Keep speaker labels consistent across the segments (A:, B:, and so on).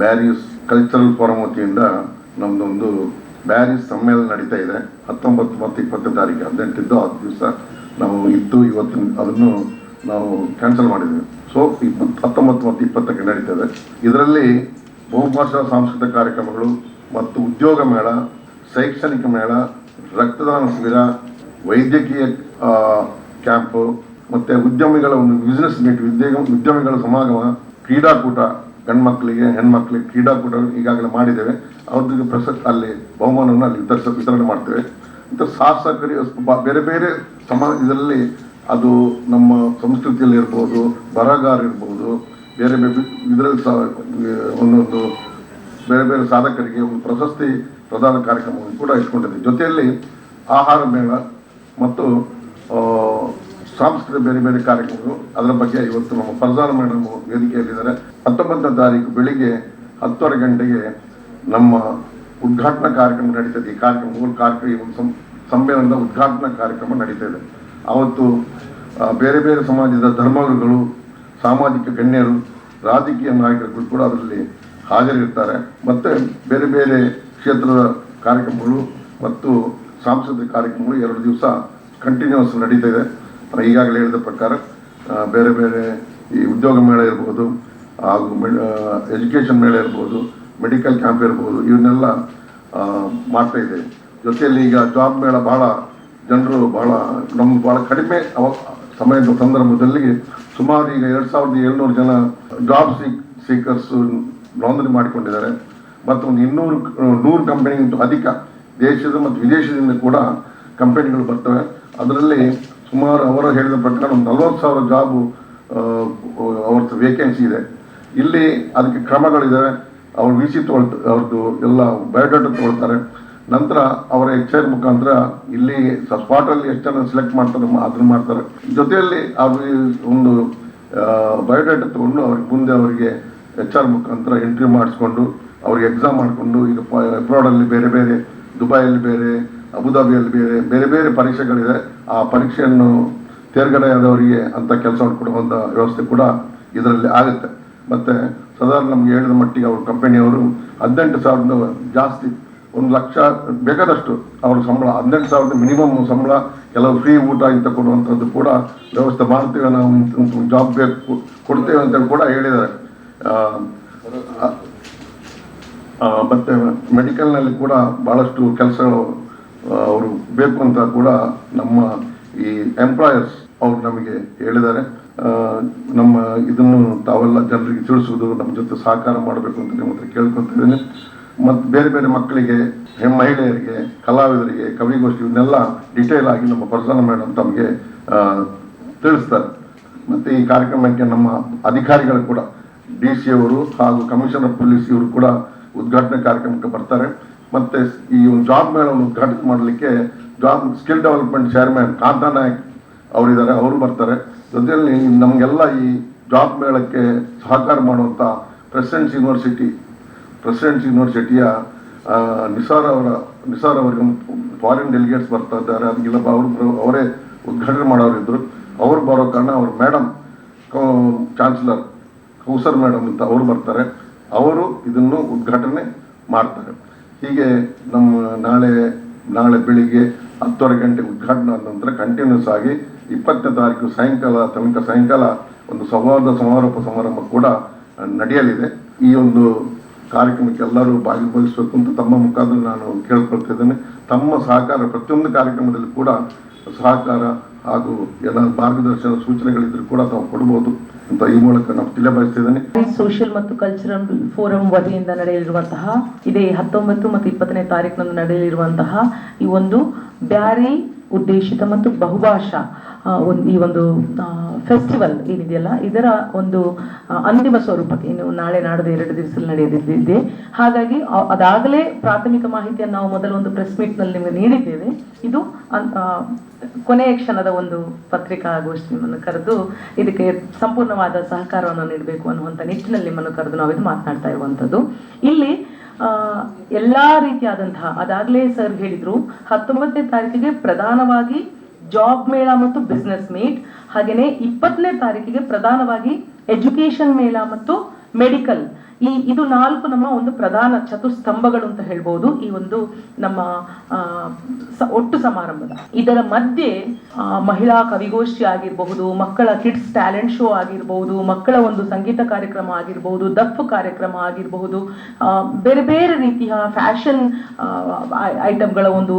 A: Bearys cultural forum ವತಿಯಿಂದ ನಮ್ದೊಂದು ಬ್ಯಾರಿಸ್ ಸಮ್ಮೇಳನ ನಡೀತಾ ಇದೆ. ಹತ್ತೊಂಬತ್ತು ಮತ್ತು ಇಪ್ಪತ್ತು ತಾರೀಕು ಹದಿನೆಂಟಿದ್ದು ಹತ್ತು ದಿವಸ ನಾವು ಇತ್ತು ಇವತ್ತು ಅದನ್ನು ನಾವು ಕ್ಯಾನ್ಸಲ್ ಮಾಡಿದ್ವಿ. ಸೊ ಇಪ್ಪತ್ತು, ಹತ್ತೊಂಬತ್ತು ಮತ್ತು ಇಪ್ಪತ್ತಕ್ಕೆ ನಡೀತದೆ ಇದರಲ್ಲಿ ಬಹುಭಾಷಾ ಸಾಂಸ್ಕೃತಿಕ ಕಾರ್ಯಕ್ರಮಗಳು ಮತ್ತು ಉದ್ಯೋಗ ಮೇಳ, ಶೈಕ್ಷಣಿಕ ಮೇಳ, ರಕ್ತದಾನ ಶಿಬಿರ, ವೈದ್ಯಕೀಯ ಕ್ಯಾಂಪು, ಮತ್ತು ಉದ್ಯಮಿಗಳ ಒಂದು ಬಿಸ್ನೆಸ್ ಮೀಟ್ ಉದ್ಯೋಗ, ಉದ್ಯಮಿಗಳ ಸಮಾಗಮ, ಕ್ರೀಡಾಕೂಟ ಗಂಡ್ಮಕ್ಳಿಗೆ, ಹೆಣ್ಮಕ್ಳಿಗೆ ಕ್ರೀಡಾಕೂಟ ಈಗಾಗಲೇ ಮಾಡಿದ್ದೇವೆ. ಅವ್ರಿಗೆ ಪ್ರಸಕ್ತ ಅಲ್ಲಿ ಬಹುಮಾನವನ್ನು ಅಲ್ಲಿ ವಿತರಿಸ, ವಿತರಣೆ ಮಾಡ್ತೇವೆ. ಇಂಥ ಸಾಹಸಕರಿ ಬೇರೆ ಬೇರೆ ಸಮಾಜದಲ್ಲಿ ಅದು ನಮ್ಮ ಸಂಸ್ಕೃತಿಯಲ್ಲಿ ಇರ್ಬೋದು, ಬರಹಗಾರ ಇರ್ಬೋದು, ಬೇರೆ ಬೇರೆ ಇದರಲ್ಲಿ ಸಹ ಒಂದೊಂದು ಬೇರೆ ಬೇರೆ ಸಾಧಕರಿಗೆ ಒಂದು ಪ್ರಶಸ್ತಿ ಪ್ರದಾನ ಕಾರ್ಯಕ್ರಮವನ್ನು ಕೂಡ ಇಟ್ಕೊಂಡಿದೆ ಜೊತೆಯಲ್ಲಿ ಆಹಾರ ಮೇಳ ಮತ್ತು ಸಾಂಸ್ಕೃತಿಕ ಬೇರೆ ಬೇರೆ ಕಾರ್ಯಕ್ರಮಗಳು, ಅದರ ಬಗ್ಗೆ ಇವತ್ತು ನಮ್ಮ ಪ್ರಧಾನ ಮೇಡಮ್ ವೇದಿಕೆಯಲ್ಲಿದ್ದಾರೆ. ಹತ್ತೊಂಬತ್ತನೇ ತಾರೀಕು ಬೆಳಿಗ್ಗೆ ಹತ್ತುವರೆ ಗಂಟೆಗೆ ನಮ್ಮ ಉದ್ಘಾಟನಾ ಕಾರ್ಯಕ್ರಮ ನಡೀತದೆ. ಈ ಕಾರ್ಯಕ್ರಮ ಮೂಲ ಕಾರ್ಯಕ್ರಮ ಸಮ್ಮೇಳನದ ಉದ್ಘಾಟನಾ ಕಾರ್ಯಕ್ರಮ ನಡೀತದೆ. ಇದೆ ಅವತ್ತು ಬೇರೆ ಬೇರೆ ಸಮಾಜದ ಧರ್ಮಗುರುಗಳು, ಸಾಮಾಜಿಕ ಗಣ್ಯರು, ರಾಜಕೀಯ ನಾಯಕರುಗಳು ಕೂಡ ಅದರಲ್ಲಿ ಹಾಜರಿರ್ತಾರೆ. ಮತ್ತು ಬೇರೆ ಬೇರೆ ಕ್ಷೇತ್ರದ ಕಾರ್ಯಕ್ರಮಗಳು ಮತ್ತು ಸಾಂಸ್ಕೃತಿಕ ಕಾರ್ಯಕ್ರಮಗಳು ಎರಡು ದಿವಸ ಕಂಟಿನ್ಯೂಸ್ ನಡೀತಾ ಇದೆ. ಈಗಾಗಲೇ ಹೇಳಿದ ಪ್ರಕಾರ ಬೇರೆ ಬೇರೆ ಈ ಉದ್ಯೋಗ ಮೇಳ ಇರ್ಬೋದು ಹಾಗೂ ಎಜುಕೇಷನ್ ಮೇಳ ಇರ್ಬೋದು, ಮೆಡಿಕಲ್ ಕ್ಯಾಂಪ್ ಇರ್ಬೋದು, ಇವನ್ನೆಲ್ಲ ಮಾಡ್ತಾ ಇದೆ. ಜೊತೆಯಲ್ಲಿ ಈಗ ಜಾಬ್ ಮೇಳ ಭಾಳ ಜನರು ಭಾಳ ನಮ್ಗೆ ಭಾಳ ಕಡಿಮೆ ಅವ, ಸಮಯದ ಸಂದರ್ಭದಲ್ಲಿ ಸುಮಾರು ಈಗ ಎರಡು ಸಾವಿರದ ಏಳ್ನೂರು ಜನ ಜಾಬ್ ಸೀಕ್, ಸೀಕರ್ಸ್ ನೋಂದಣಿ ಮಾಡಿಕೊಂಡಿದ್ದಾರೆ. ಮತ್ತು ಒಂದು ಇನ್ನೂರು, ನೂರು ಕಂಪನಿಗಿಂತ ಅಧಿಕ ದೇಶದ ಮತ್ತು ವಿದೇಶದಿಂದ ಕೂಡ ಕಂಪನಿಗಳು ಬರ್ತವೆ. ಅದರಲ್ಲಿ ಸುಮಾರು ಅವರು ಹೇಳಿದ ಪ್ರಕಾರ ಒಂದು ನಲ್ವತ್ತು ಸಾವಿರ ಜಾಬು ಅವ್ರದ್ದು ವೇಕೆನ್ಸಿ ಇದೆ. ಇಲ್ಲಿ ಅದಕ್ಕೆ ಕ್ರಮಗಳಿದ್ದಾವೆ ಅವ್ರು ವಿ ಸಿ ತೊಗೊಳ್ತ ಅವ್ರದ್ದು ಎಲ್ಲ ಬಯೋಡಾಟ ತೊಗೊಳ್ತಾರೆ ನಂತರ ಅವರ ಎಚ್ ಐ ಮುಖಾಂತರ ಇಲ್ಲಿ ಸ್ಪಾಟಲ್ಲಿ ಎಷ್ಟು ಜನ ಸೆಲೆಕ್ಟ್ ಮಾಡ್ತಾರೆ ಅದನ್ನು ಮಾಡ್ತಾರೆ. ಜೊತೆಯಲ್ಲಿ ಅವರು ಒಂದು ಬಯೋಡಾಟ ತೊಗೊಂಡು ಅವ್ರಿಗೆ ಮುಂದೆ ಅವರಿಗೆ ಎಚ್ ಆರ್ ಮುಖಾಂತರ ಎಂಟ್ರಿ ಮಾಡಿಸ್ಕೊಂಡು ಅವ್ರಿಗೆ ಎಕ್ಸಾಮ್ ಮಾಡಿಕೊಂಡು ಈಗ ಅಬ್ರಾಡಲ್ಲಿ ಬೇರೆ ಬೇರೆ, ದುಬೈಯಲ್ಲಿ ಬೇರೆ, ಅಬುದಾಬಿಯಲ್ಲಿ ಬೇರೆ ಬೇರೆ ಬೇರೆ ಪರೀಕ್ಷೆಗಳಿದೆ. ಆ ಪರೀಕ್ಷೆಯನ್ನು ತೇರ್ಗಡೆ ಆದವರಿಗೆ ಅಂತ ಕೆಲಸ ಕೊಡುವಂಥ ವ್ಯವಸ್ಥೆ ಕೂಡ ಇದರಲ್ಲಿ ಆಗುತ್ತೆ. ಮತ್ತೆ ಸಾಧಾರಣ ನಮಗೆ ಹೇಳಿದ ಮಟ್ಟಿಗೆ ಅವ್ರ ಕಂಪನಿಯವರು ಹದಿನೆಂಟು ಸಾವಿರದ ಜಾಸ್ತಿ, ಒಂದು ಲಕ್ಷ ಬೇಕಾದಷ್ಟು ಅವ್ರ ಸಂಬಳ, ಹದಿನೆಂಟು ಸಾವಿರದ ಮಿನಿಮಮ್ ಸಂಬಳ, ಕೆಲವು ಫ್ರೀ ಊಟ ಇಂತ ಕೊಡುವಂಥದ್ದು ಕೂಡ ವ್ಯವಸ್ಥೆ ಮಾಡ್ತೇವೆ ನಾವು ಜಾಬ್ ಬೇಕು ಕೊಡ್ತೇವೆ ಅಂತ ಕೂಡ ಹೇಳಿದ್ದಾರೆ. ಮತ್ತು ಮೆಡಿಕಲ್ನಲ್ಲಿ ಕೂಡ ಬಹಳಷ್ಟು ಕೆಲಸಗಳು ಅವರು ಬೇಕು ಅಂತ ಕೂಡ ನಮ್ಮ ಈ ಎಂಪ್ಲಾಯರ್ಸ್ ಅವರು ನಮಗೆ ಹೇಳಿದ್ದಾರೆ. ನಮ್ಮ ಇದನ್ನು ತಾವೆಲ್ಲ ಜನರಿಗೆ ತಿಳಿಸುವುದು, ನಮ್ಮ ಜೊತೆ ಸಹಕಾರ ಮಾಡಬೇಕು ಅಂತ ನಿಮ್ಮ ಹತ್ರ ಕೇಳ್ಕೊತಿದ್ದೀನಿ ಮತ್ತು ಬೇರೆ ಬೇರೆ ಮಕ್ಕಳಿಗೆ ಮಹಿಳೆಯರಿಗೆ, ಕಲಾವಿದರಿಗೆ, ಕವಿಗೋಷ್ಠಿ, ಇವನ್ನೆಲ್ಲ ಡಿಟೇಲ್ ಆಗಿ ನಮ್ಮ ಪ್ರಧಾನ ಮೇಡಮ್ ತಮಗೆ ತಿಳಿಸ್ತಾರೆ. ಮತ್ತು ಈ ಕಾರ್ಯಕ್ರಮಕ್ಕೆ ನಮ್ಮ ಅಧಿಕಾರಿಗಳು ಕೂಡ, ಡಿ ಸಿ ಅವರು ಹಾಗೂ ಕಮಿಷನರ್ ಪೊಲೀಸ್ ಇವರು ಕೂಡ ಉದ್ಘಾಟನೆ ಕಾರ್ಯಕ್ರಮಕ್ಕೆ ಬರ್ತಾರೆ. ಮತ್ತು ಈ ಒಂದು ಜಾಬ್ ಮೇಳವನ್ನು ಉದ್ಘಾಟನೆ ಮಾಡಲಿಕ್ಕೆ job skill development chairman Kantha Nayak ಅವರಿದ್ದಾರೆ, ಅವರು ಬರ್ತಾರೆ. ಜೊತೆಯಲ್ಲಿ ನಮಗೆಲ್ಲ ಈ ಜಾಬ್ ಮೇಳಕ್ಕೆ ಸಹಕಾರ ಮಾಡುವಂಥ ಪ್ರೆಸಿಡೆಂಟ್ಸ್ ಯೂನಿವರ್ಸಿಟಿ ಪ್ರೆಸಿಡೆಂಟ್ಸ್ ಯೂನಿವರ್ಸಿಟಿಯ ನಿಸಾರ್ ಅವರ, ನಿಸಾರ್ ಅವರಿಗೆ ಫಾರಿನ್ ಡೆಲಿಗೇಟ್ಸ್ ಬರ್ತಾ ಇದ್ದಾರೆ. ಅದಕ್ಕೆಲ್ಲ ಅವರು ಅವರೇ ಉದ್ಘಾಟನೆ ಮಾಡೋರಿದ್ರು ಅವರು ಬರೋ ಕಾರಣ ಅವ್ರ ಮೇಡಮ್ ಚಾನ್ಸಲರ್ ಕೌಸರ್ ಮೇಡಮ್ ಅಂತ ಅವರು ಬರ್ತಾರೆ. ಅವರು ಇದನ್ನು ಉದ್ಘಾಟನೆ ಮಾಡ್ತಾರೆ. ಹೀಗೆ ನಮ್ಮ ನಾಳೆ ನಾಳೆ ಬೆಳಿಗ್ಗೆ ಹತ್ತುವರೆ ಗಂಟೆಗೆ ಉದ್ಘಾಟನೆ ಆದ ನಂತರ ಕಂಟಿನ್ಯೂಸ್ ಆಗಿ ಇಪ್ಪತ್ತನೇ ತಾರೀಕು ಸಾಯಂಕಾಲ, ತನಕ ಸಾಯಂಕಾಲ ಒಂದು ಸಂವಾದ, ಸಮಾರೋಪ, ಸಮಾರಂಭ ಕೂಡ ನಡೆಯಲಿದೆ. ಈ ಒಂದು ಕಾರ್ಯಕ್ರಮಕ್ಕೆ ಎಲ್ಲರೂ ಭಾಗವಹಿಸಬೇಕು ಅಂತ ತಮ್ಮ ಮುಖಾಂತರ ನಾನು ಕೇಳ್ಕೊಳ್ತಿದ್ದೇನೆ ತಮ್ಮ ಸಹಕಾರ, ಪ್ರತಿಯೊಂದು ಕಾರ್ಯಕ್ರಮದಲ್ಲಿ ಕೂಡ ಸಹಕಾರ ಹಾಗೂ ಎಲ್ಲ ಮಾರ್ಗದರ್ಶನ ಸೂಚನೆಗಳಿದ್ರು ಕೂಡ ತಾವು ಕೊಡಬಹುದು ಅಂತ ಈ ಮೂಲಕ ನಾವು ತಿಳಿಯಬಯಸ್ತಿದ್ದೇನೆ
B: ಸೋಷಿಯಲ್ ಮತ್ತು ಕಲ್ಚರಲ್ ಫೋರಂ ವತಿಯಿಂದ ನಡೆಯಲಿರುವಂತಹ, ಇದೇ ಹತ್ತೊಂಬತ್ತು ಮತ್ತು ಇಪ್ಪತ್ತನೇ ತಾರೀಕಿನಂದು ನಡೆಯಲಿರುವಂತಹ ಈ ಒಂದು ಬ್ಯಾರಿ ಉದ್ದೇಶಿತ ಮತ್ತು ಬಹುಭಾಷಾ ಒಂದು ಈ ಒಂದು ಫೆಸ್ಟಿವಲ್ ಏನಿದೆಯಲ್ಲ, ಇದರ ಒಂದು ಅಂತಿಮ ಸ್ವರೂಪಕ್ಕೆ ಇನ್ನು ನಾಳೆ ನಾಡದ ಎರಡು ದಿವಸದಲ್ಲಿ ನಡೆಯಲಿದೆ ಹಾಗಾಗಿ ಅದಾಗಲೇ ಪ್ರಾಥಮಿಕ ಮಾಹಿತಿಯನ್ನು ನಾವು ಮೊದಲು ಒಂದು ಪ್ರೆಸ್ ಮೀಟ್ನಲ್ಲಿ ನಿಮಗೆ ನೀಡಿದ್ದೇವೆ. ಇದು ಕೊನೆಯ ಕ್ಷಣದ ಒಂದು ಪತ್ರಿಕಾಗೋಷ್ಠಿಯನ್ನು ಕರೆದು ಇದಕ್ಕೆ ಸಂಪೂರ್ಣವಾದ ಸಹಕಾರವನ್ನು ನೀಡಬೇಕು ಅನ್ನುವಂಥ ನಿಟ್ಟಿನಲ್ಲಿ ನಿಮ್ಮನ್ನು ಕರೆದು ನಾವು ಇದು ಮಾತನಾಡ್ತಾ ಇರುವಂಥದ್ದು ಇಲ್ಲಿ ಎಲ್ಲಾ ರೀತಿಯಾದಂತಹ, ಅದಾಗಲೇ ಸರ್ ಹೇಳಿದ್ರು, ಹತ್ತೊಂಬತ್ತನೇ ತಾರೀಕಿಗೆ ಪ್ರಧಾನವಾಗಿ ಜಾಬ್ ಮೇಳ ಮತ್ತು ಬಿಸ್ನೆಸ್ ಮೀಟ್ ಹಾಗೆಯೇ ಇಪ್ಪತ್ತನೇ ತಾರೀಕಿಗೆ ಪ್ರಧಾನವಾಗಿ ಎಜುಕೇಶನ್ ಮೇಳ ಮತ್ತು ಮೆಡಿಕಲ್ ಈ ಇದು ನಾಲ್ಕು ನಮ್ಮ ಒಂದು ಪ್ರಧಾನ ಚತುಸ್ತಂಭಗಳು ಅಂತ ಹೇಳ್ಬೋದು. ಈ ಒಂದು ನಮ್ಮ ಒಟ್ಟು ಸಮಾರಂಭದ. ಇದರ ಮಧ್ಯೆ ಮಹಿಳಾ ಕವಿಗೋಷ್ಠಿ ಆಗಿರಬಹುದು, ಮಕ್ಕಳ ಕಿಡ್ಸ್ ಟ್ಯಾಲೆಂಟ್ ಶೋ ಆಗಿರಬಹುದು, ಮಕ್ಕಳ ಒಂದು ಸಂಗೀತ ಕಾರ್ಯಕ್ರಮ ಆಗಿರಬಹುದು ದಫ್ ಕಾರ್ಯಕ್ರಮ ಆಗಿರಬಹುದು ಬೇರೆ ಬೇರೆ ರೀತಿಯ ಫ್ಯಾಷನ್ ಐಟಮ್ಗಳ ಒಂದು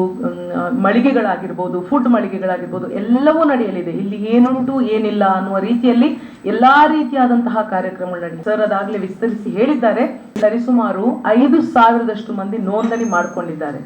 B: ಮಳಿಗೆಗಳಾಗಿರ್ಬೋದು, ಫುಡ್ ಮಳಿಗೆಗಳಾಗಿರ್ಬೋದು, ಎಲ್ಲವೂ ನಡೆಯಲಿದೆ. ಇಲ್ಲಿ ಏನುಂಟು, ಏನಿಲ್ಲ ಅನ್ನುವ ರೀತಿಯಲ್ಲಿ ಎಲ್ಲಾ ರೀತಿಯಾದಂತಹ ಕಾರ್ಯಕ್ರಮಗಳು ನಡೆಯುತ್ತೆ ಸರ್ ಅದಾಗಲೇ ವಿಸ್ತರಿಸಿ ಹೇಳಿದ್ದಾರೆ. ಸರಿಸುಮಾರು ಐದು ಸಾವಿರದಷ್ಟು ಮಂದಿ ನೋಂದಣಿ ಮಾಡಿಕೊಂಡಿದ್ದಾರೆ.